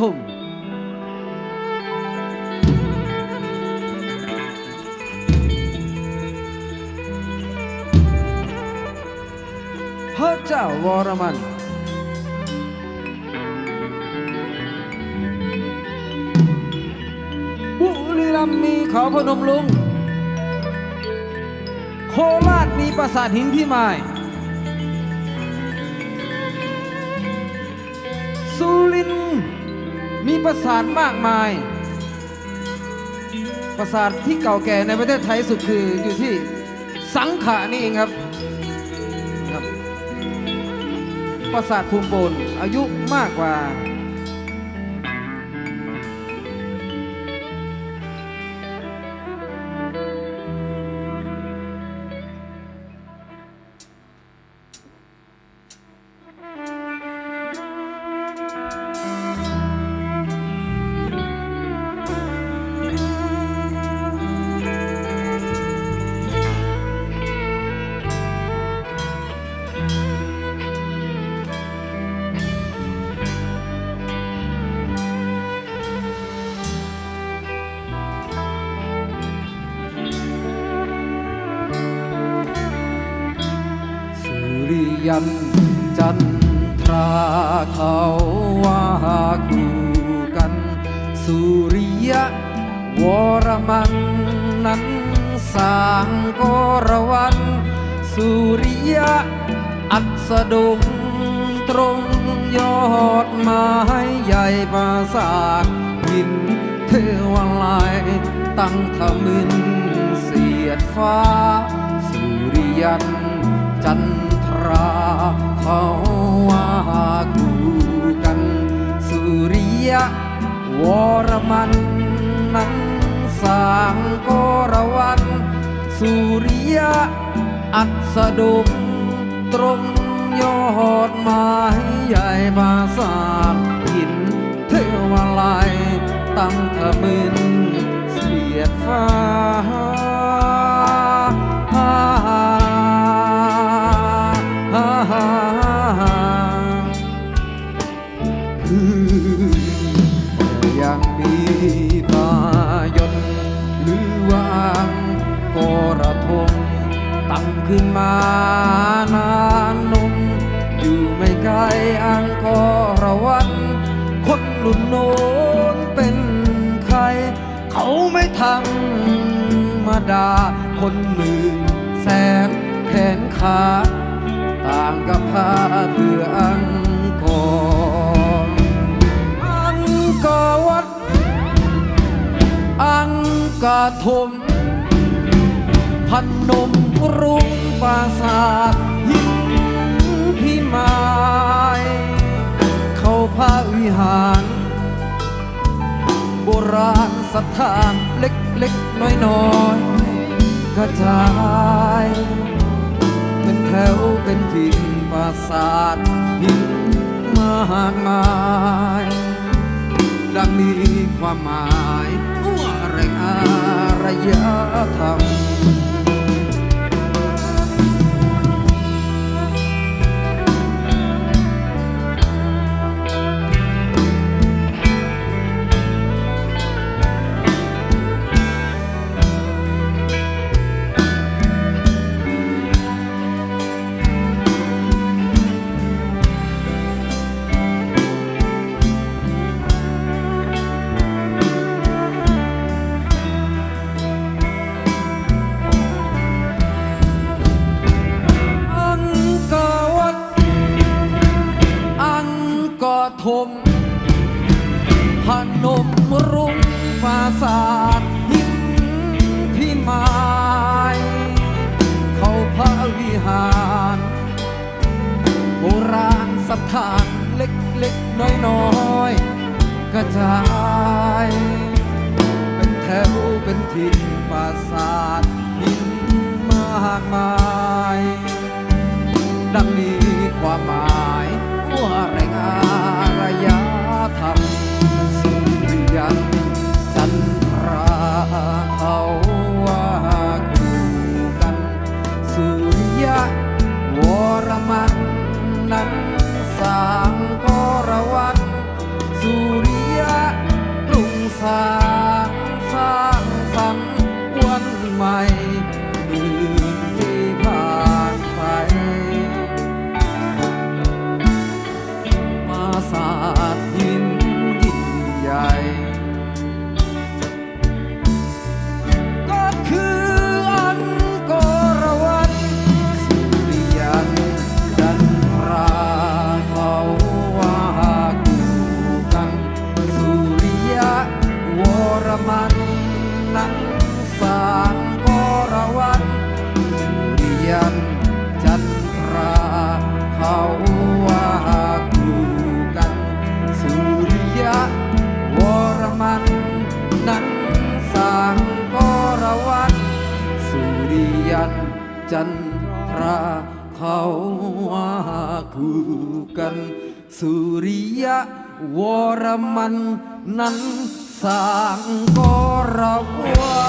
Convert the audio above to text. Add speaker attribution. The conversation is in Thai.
Speaker 1: ธมพระเจ้าวรมันบุรีรัมย์มีเขาพนมลุง โคราชมีปราสาทหินพิม ประสาทมากมาย ปราสาทที่เก่าแก่ในประเทศไทยสุดคืออยู่ที่สังขะนี่เองครับครับ ปราสาทภูมิโปนอายุมากกว่า ยันจันทราเขาว่าคู่กัน สุริยะ วรมันนั้นสางกรวัน สุริยะ อัสดงตรงยอดไม้ใหญ่ปราสาทหินเทวาลัยตั้งทมินเสียดฟ้า สุริยันจันท ราเขาว่าคู่กันสุริยะวรมันนั้นสางกรวันสุริยะอัสดงตรงยอดไม้ใหญ่ปราสาทหินเทวาลัยตั้งทะมินเสียดฟ้า ขึ้นมานานนมอยู่ไม่ไกลอังกอระวันคนรุ่นโนนเป็นใคร เขาไม่ทำมาดาคนหนึ่งแสนแขนขา ต่างกับพาเพื่ออังกอร์อังกอร์วัด อังกาทมพันนม รุงปราสาทหินพิมายเขาพาวิหาร โบราณสถานเล็กๆ น้อยๆกระจาย เป็นแถวเป็นถิ่นปราสาทหินมากมาย ดังมีความหมายว่าแรงอารยธรรม กอทมพนมรุงปราสาทหินพิมายเขาพระวิหาร โบราณสถานเล็กๆ น้อยๆ กระจาย เป็นแถวเป็นถิ่นปราสาทหินมากมาย จันทราเขาว่าคู่กัน สุริยะวรมันนั้นสางกรวา